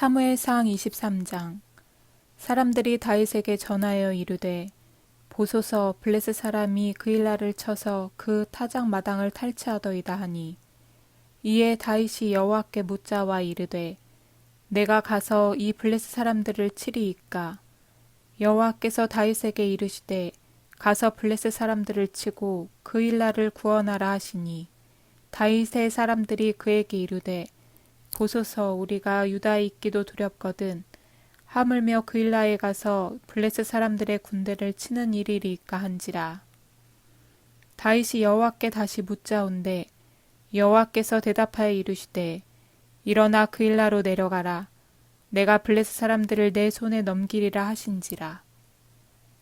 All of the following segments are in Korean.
사무엘상 23장. 사람들이 다윗에게 전하여 이르되 보소서 블레스 사람이 그일라를 쳐서 그 타작 마당을 탈취하더이다 하니. 이에 다윗이 여호와께 묻자와 이르되 내가 가서 이 블레스 사람들을 치리이까? 여호와께서 다윗에게 이르시되 가서 블레스 사람들을 치고 그일라를 구원하라 하시니. 다윗의 사람들이 그에게 이르되 보소서 우리가 유다에 있기도 두렵거든. 하물며 그일라에 가서 블레스 사람들의 군대를 치는 일이리까 한지라. 다윗이 여호와께 다시 묻자온데 여호와께서 대답하여 이르시되 일어나 그일라로 내려가라. 내가 블레스 사람들을 내 손에 넘기리라 하신지라.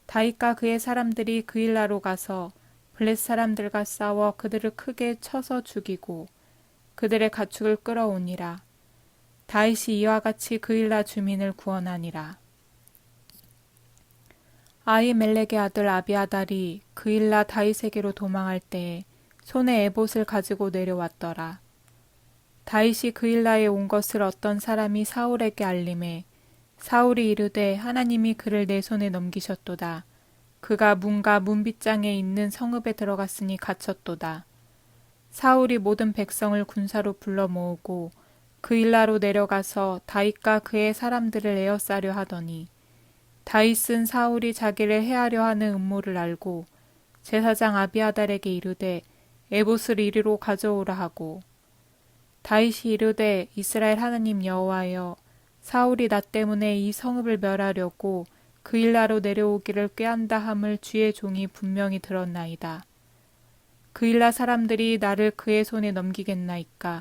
다윗과 그의 사람들이 그일라로 가서 블레스 사람들과 싸워 그들을 크게 쳐서 죽이고 그들의 가축을 끌어오니라. 다윗이 이와 같이 그일라 주민을 구원하니라. 아이멜렉의 아들 아비아달이 그일라 다윗에게로 도망할 때에 손에 에봇을 가지고 내려왔더라. 다윗이 그일라에 온 것을 어떤 사람이 사울에게 알림해 사울이 이르되 하나님이 그를 내 손에 넘기셨도다. 그가 문과 문빗장에 있는 성읍에 들어갔으니 갇혔도다. 사울이 모든 백성을 군사로 불러 모으고 그일라로 내려가서 다윗과 그의 사람들을 에워싸려 하더니 다윗은 사울이 자기를 해하려 하는 음모를 알고 제사장 아비아달에게 이르되 에봇을 이리로 가져오라 하고 다윗이 이르되 이스라엘 하나님 여호와여 사울이 나 때문에 이 성읍을 멸하려고 그일라로 내려오기를 꾀한다 함을 주의 종이 분명히 들었나이다. 그일라 사람들이 나를 그의 손에 넘기겠나이까?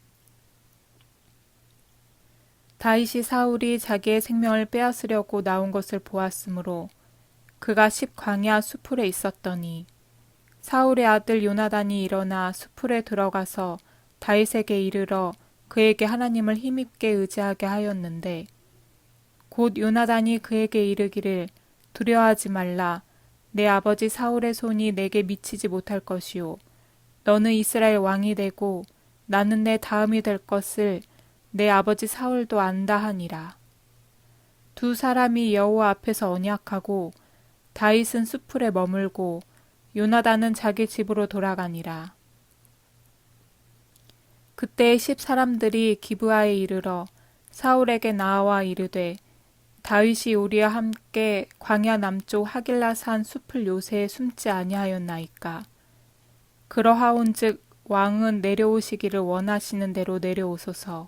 다윗이 사울이 자기의 생명을 빼앗으려고 나온 것을 보았으므로 그가 십광야 수풀에 있었더니 사울의 아들 요나단이 일어나 수풀에 들어가서 다윗에게 이르러 그에게 하나님을 힘입게 의지하게 하였는데 곧 요나단이 그에게 이르기를 두려워하지 말라. 내 아버지 사울의 손이 내게 미치지 못할 것이요. 너는 이스라엘 왕이 되고 나는 내 다음이 될 것을 내 아버지 사울도 안다 하니라. 두 사람이 여호와 앞에서 언약하고 다윗은 수풀에 머물고 요나단은 자기 집으로 돌아가니라. 그때 십 사람들이 기브아에 이르러 사울에게 나와 이르되 다윗이 우리와 함께 광야 남쪽 하길라 산 숲을 요새에 숨지 아니하였나이까. 그러하온즉 왕은 내려오시기를 원하시는 대로 내려오소서.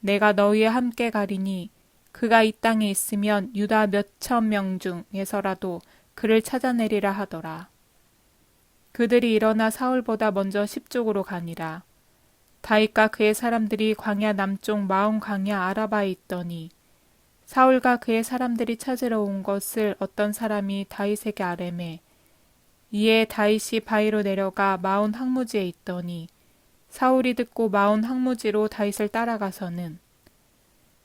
내가 너희와 함께 가리니 그가 이 땅에 있으면 유다 몇 천 명 중에서라도 그를 찾아내리라 하더라. 그들이 일어나 사울보다 먼저 십쪽으로 가니라. 다윗과 그의 사람들이 광야 남쪽 마온 광야 아라바에 있더니 사울과 그의 사람들이 찾으러 온 것을 어떤 사람이 다윗에게 아뢰매 이에 다윗이 바위로 내려가 마온 항무지에 있더니 사울이 듣고 마온 항무지로 다윗을 따라가서는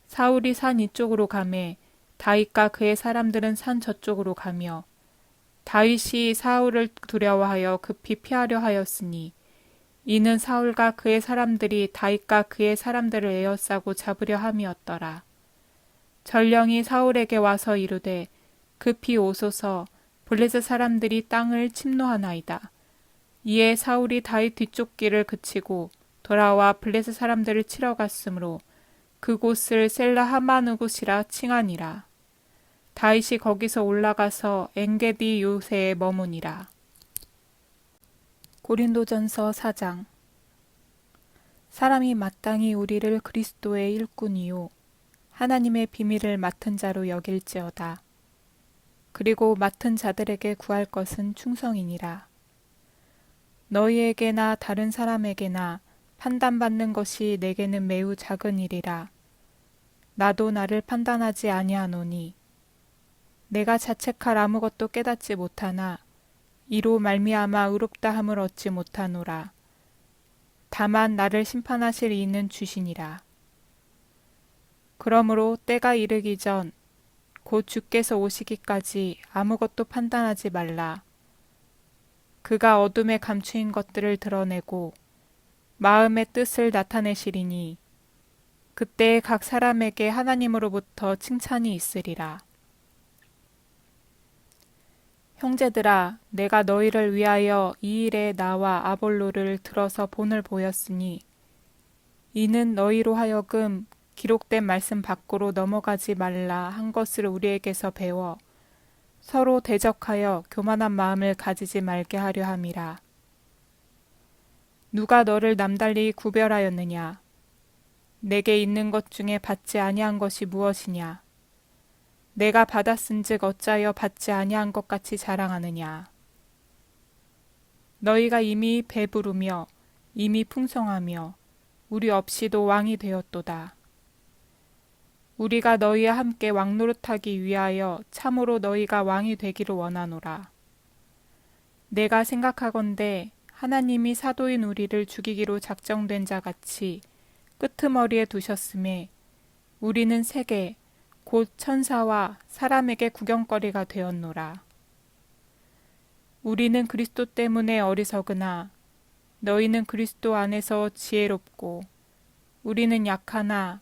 사울이 산 이쪽으로 가매 다윗과 그의 사람들은 산 저쪽으로 가며 다윗이 사울을 두려워하여 급히 피하려 하였으니 이는 사울과 그의 사람들이 다윗과 그의 사람들을 에워싸고 잡으려 함이었더라. 전령이 사울에게 와서 이르되 급히 오소서 블레셋 사람들이 땅을 침노하나이다. 이에 사울이 다윗 뒤쪽 길을 그치고 돌아와 블레셋 사람들을 치러 갔으므로 그곳을 셀라 하마누굿이라 칭하니라. 다윗이 거기서 올라가서 엥게디 요새에 머무니라. 고린도전서 4장 사람이 마땅히 우리를 그리스도의 일꾼이요 하나님의 비밀을 맡은 자로 여길지어다. 그리고 맡은 자들에게 구할 것은 충성이니라. 너희에게나 다른 사람에게나 판단받는 것이 내게는 매우 작은 일이라. 나도 나를 판단하지 아니하노니 내가 자책할 아무것도 깨닫지 못하나 이로 말미암아 의롭다함을 얻지 못하노라. 다만 나를 심판하실 이는 주시니라. 그러므로 때가 이르기 전 곧 주께서 오시기까지 아무것도 판단하지 말라. 그가 어둠에 감추인 것들을 드러내고 마음의 뜻을 나타내시리니 그때 각 사람에게 하나님으로부터 칭찬이 있으리라. 형제들아, 내가 너희를 위하여 이 일에 나와 아볼로를 들어서 본을 보였으니 이는 너희로 하여금 기록된 말씀 밖으로 넘어가지 말라 한 것을 우리에게서 배워 서로 대적하여 교만한 마음을 가지지 말게 하려 함이라. 누가 너를 남달리 구별하였느냐? 내게 있는 것 중에 받지 아니한 것이 무엇이냐? 내가 받았은즉 어찌하여 받지 아니한 것 같이 자랑하느냐? 너희가 이미 배부르며 이미 풍성하며 우리 없이도 왕이 되었도다. 우리가 너희와 함께 왕노릇하기 위하여 참으로 너희가 왕이 되기를 원하노라. 내가 생각하건대 하나님이 사도인 우리를 죽이기로 작정된 자 같이 끄트머리에 두셨음에 우리는 세계 곧 천사와 사람에게 구경거리가 되었노라. 우리는 그리스도 때문에 어리석으나 너희는 그리스도 안에서 지혜롭고 우리는 약하나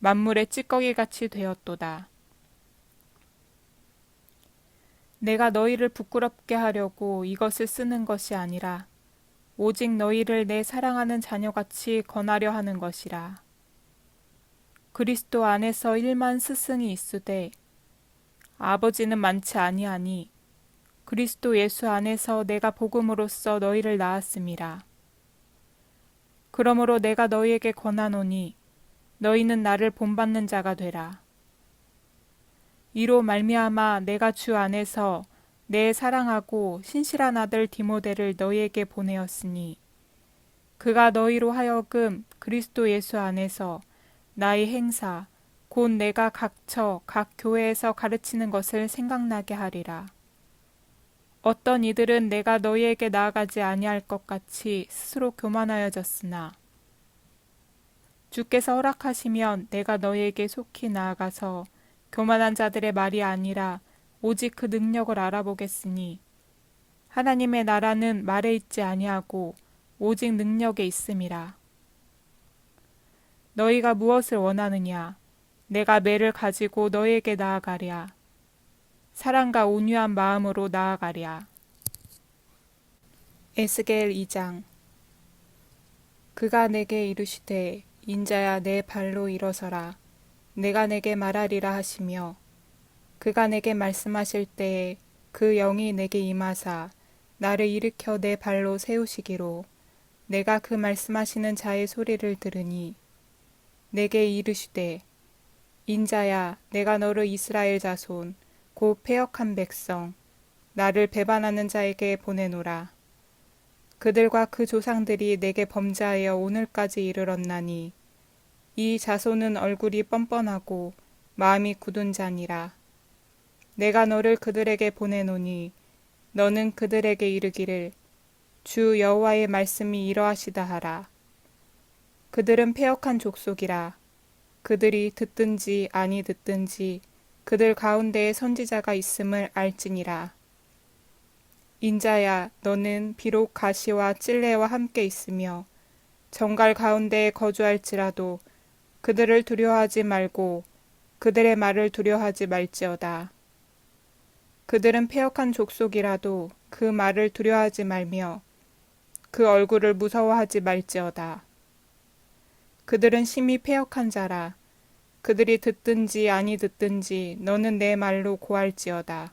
만물의 찌꺼기 같이 되었도다. 내가 너희를 부끄럽게 하려고 이것을 쓰는 것이 아니라 오직 너희를 내 사랑하는 자녀같이 권하려 하는 것이라. 그리스도 안에서 일만 스승이 있으되 아버지는 많지 아니하니 그리스도 예수 안에서 내가 복음으로써 너희를 낳았음이라. 그러므로 내가 너희에게 권하노니 너희는 나를 본받는 자가 되라. 이로 말미암아 내가 주 안에서 내 사랑하고 신실한 아들 디모데를 너희에게 보내었으니 그가 너희로 하여금 그리스도 예수 안에서 나의 행사 곧 내가 각처 각 교회에서 가르치는 것을 생각나게 하리라. 어떤 이들은 내가 너희에게 나아가지 아니할 것 같이 스스로 교만하여졌으나 주께서 허락하시면 내가 너희에게 속히 나아가서 교만한 자들의 말이 아니라 오직 그 능력을 알아보겠으니 하나님의 나라는 말에 있지 아니하고 오직 능력에 있음이라. 너희가 무엇을 원하느냐? 내가 매를 가지고 너희에게 나아가랴. 사랑과 온유한 마음으로 나아가랴. 에스겔 2장 그가 내게 이르시되 인자야 내 발로 일어서라. 내가 내게 말하리라 하시며 그가 내게 말씀하실 때에 그 영이 내게 임하사 나를 일으켜 내 발로 세우시기로 내가 그 말씀하시는 자의 소리를 들으니 내게 이르시되 인자야 내가 너를 이스라엘 자손 곧 패역한 백성 나를 배반하는 자에게 보내노라. 그들과 그 조상들이 내게 범죄하여 오늘까지 이르렀나니 이 자손은 얼굴이 뻔뻔하고 마음이 굳은 자니라. 내가 너를 그들에게 보내노니 너는 그들에게 이르기를 주 여호와의 말씀이 이러하시다 하라. 그들은 패역한 족속이라. 그들이 듣든지 아니 듣든지 그들 가운데에 선지자가 있음을 알지니라. 인자야, 너는 비록 가시와 찔레와 함께 있으며 정갈 가운데에 거주할지라도 그들을 두려워하지 말고 그들의 말을 두려워하지 말지어다. 그들은 패역한 족속이라도 그 말을 두려워하지 말며 그 얼굴을 무서워하지 말지어다. 그들은 심히 패역한 자라. 그들이 듣든지 아니 듣든지 너는 내 말로 고할지어다.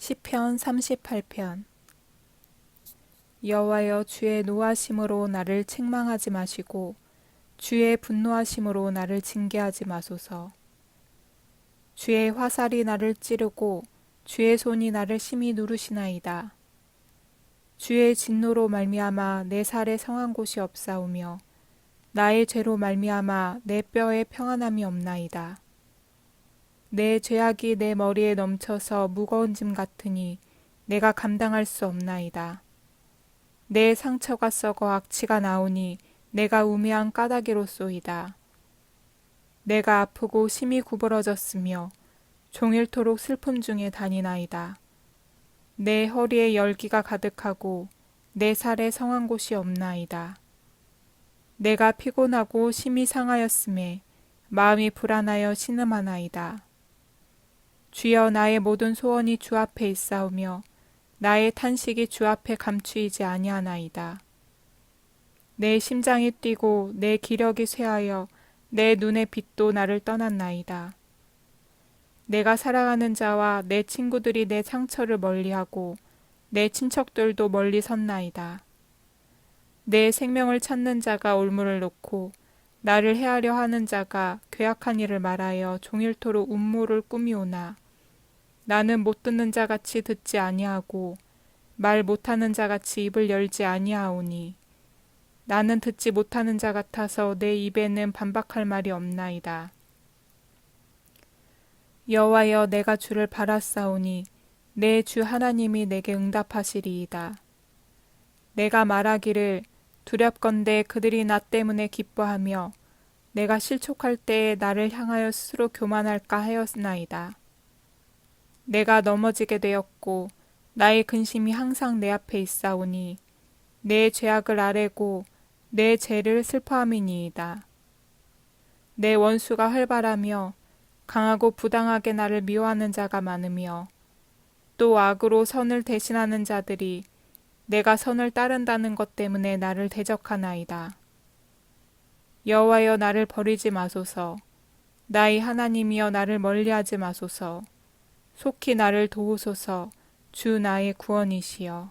시편 38편 여호와여 주의 노하심으로 나를 책망하지 마시고 주의 분노하심으로 나를 징계하지 마소서. 주의 화살이 나를 찌르고 주의 손이 나를 심히 누르시나이다. 주의 진노로 말미암아 내 살에 성한 곳이 없사오며 나의 죄로 말미암아 내 뼈에 평안함이 없나이다. 내 죄악이 내 머리에 넘쳐서 무거운 짐 같으니 내가 감당할 수 없나이다. 내 상처가 썩어 악취가 나오니 내가 우매한 까닭이로 쏘이다. 내가 아프고 심히 구부러졌으며 종일토록 슬픔 중에 다니나이다. 내 허리에 열기가 가득하고 내 살에 성한 곳이 없나이다. 내가 피곤하고 심히 상하였음에 마음이 불안하여 신음하나이다. 주여 나의 모든 소원이 주 앞에 있사오며 나의 탄식이 주 앞에 감추이지 아니하나이다. 내 심장이 뛰고 내 기력이 쇠하여 내 눈의 빛도 나를 떠났나이다. 내가 사랑하는 자와 내 친구들이 내 상처를 멀리하고 내 친척들도 멀리 섰나이다. 내 생명을 찾는 자가 올무를 놓고 나를 해하려 하는 자가 괴악한 일을 말하여 종일토록 음모를 꾸미오나 나는 못 듣는 자 같이 듣지 아니하고 말 못하는 자 같이 입을 열지 아니하오니 나는 듣지 못하는 자 같아서 내 입에는 반박할 말이 없나이다. 여호와여 내가 주를 바라사오니 내 주 하나님이 내게 응답하시리이다. 내가 말하기를 두렵건대 그들이 나 때문에 기뻐하며 내가 실족할 때에 나를 향하여 스스로 교만할까 하였나이다. 내가 넘어지게 되었고 나의 근심이 항상 내 앞에 있사오니 내 죄악을 아뢰고 내 죄를 슬퍼함이니이다. 내 원수가 활발하며 강하고 부당하게 나를 미워하는 자가 많으며 또 악으로 선을 대신하는 자들이 내가 선을 따른다는 것 때문에 나를 대적하나이다. 여호와여 나를 버리지 마소서. 나의 하나님이여 나를 멀리하지 마소서. 속히 나를 도우소서 주 나의 구원이시여.